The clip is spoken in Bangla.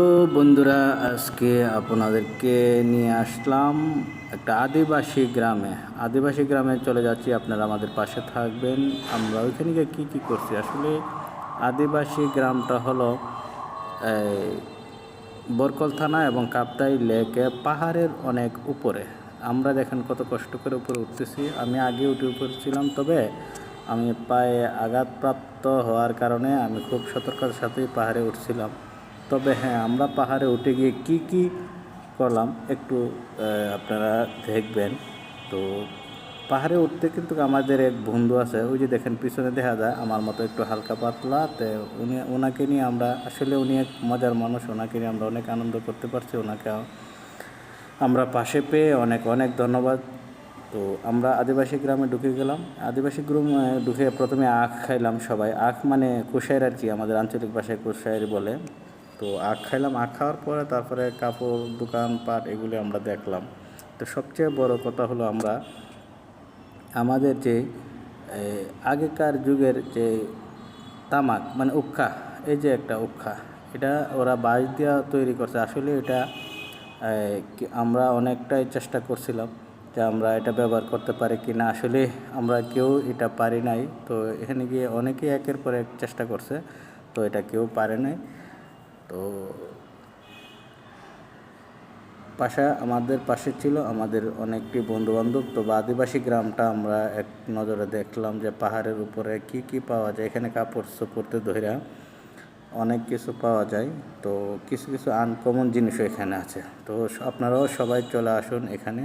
তো বন্ধুরা, আজকে আপনাদেরকে নিয়ে আসলাম একটা আদিবাসী গ্রামে। আদিবাসী গ্রামে চলে যাচ্ছি, আপনারা আমাদের পাশে থাকবেন। আমরা ওইখানে গিয়ে কী কী করছি? আসলে আদিবাসী গ্রামটা হলো বরকল থানা এবং কাপ্তাই লেকে পাহাড়ের অনেক উপরে। আমরা দেখেন কত কষ্ট করে উপরে উঠতেছি। আমি আগে উঠে উপরে ছিলাম, তবে আমি পায়ে আঘাতপ্রাপ্ত হওয়ার কারণে আমি খুব সতর্কতার সাথেই পাহাড়ে উঠছিলাম। তবে হ্যাঁ আমরা পাহাড়ে উঠে গিয়ে কি কি করলাম একটু আপনারা দেখবেন। তো পাহাড়ে উঠতে কিন্তু আমাদের এক বন্ধু আছে, ওই যে দেখেন পিছনে দেখা যায় আমার মতো একটু হালকা পাতলা, তো উনি ওনাকে নিয়ে আমরা, আসলে উনি এক মজার মানুষ, ওনাকে নিয়ে আমরা অনেক আনন্দ করতে পারছি, ওনাকে আমরা পাশে পেয়ে অনেক অনেক ধন্যবাদ। তো আমরা আদিবাসী গ্রামে ঢুকে গেলাম। আদিবাসী গ্রামে ঢুকে প্রথমে আখ খাইলাম সবাই। আখ মানে কুশাইর আর কি, আমাদের আঞ্চলিক ভাষায় কুশাইর বলে। তো আখ খাইলাম, আখ খাওয়ার পরে তারপরে কাপড়, দোকান, পাট এগুলি আমরা দেখলাম। তো সবচেয়ে বড় কথা হলো আমরা, আমাদের যে আগেকার যুগের যে তামাক মানে উক্ষা এই যে একটা উক্ষা এটা ওরা বাঁশ দিয়া তৈরি করছে। আসলে এটা আমরা অনেকটাই চেষ্টা করছিলাম যে আমরা এটা ব্যবহার করতে পারি কি না আসলে আমরা কেউ এটা পারি নাই। তো এখানে গিয়ে অনেকেই একের পর এক চেষ্টা করছে। তো এটা কেউ পারে নাই। তো পাশা আমাদের পাশে ছিল আমাদের অনেকটি বন্ধুবান্ধব। তো আদিবাসী গ্রামটা আমরা এক নজরে দেখলাম যে পাহাড়ের উপরে কি কি পাওয়া যায়। এখানে কাপড় চোপড়তে ধইরা অনেক কিছু পাওয়া যায়। তো কিছু কিছু আনকমন জিনিসও এখানে আছে। তো আপনারাও সবাই চলে আসুন এখানে।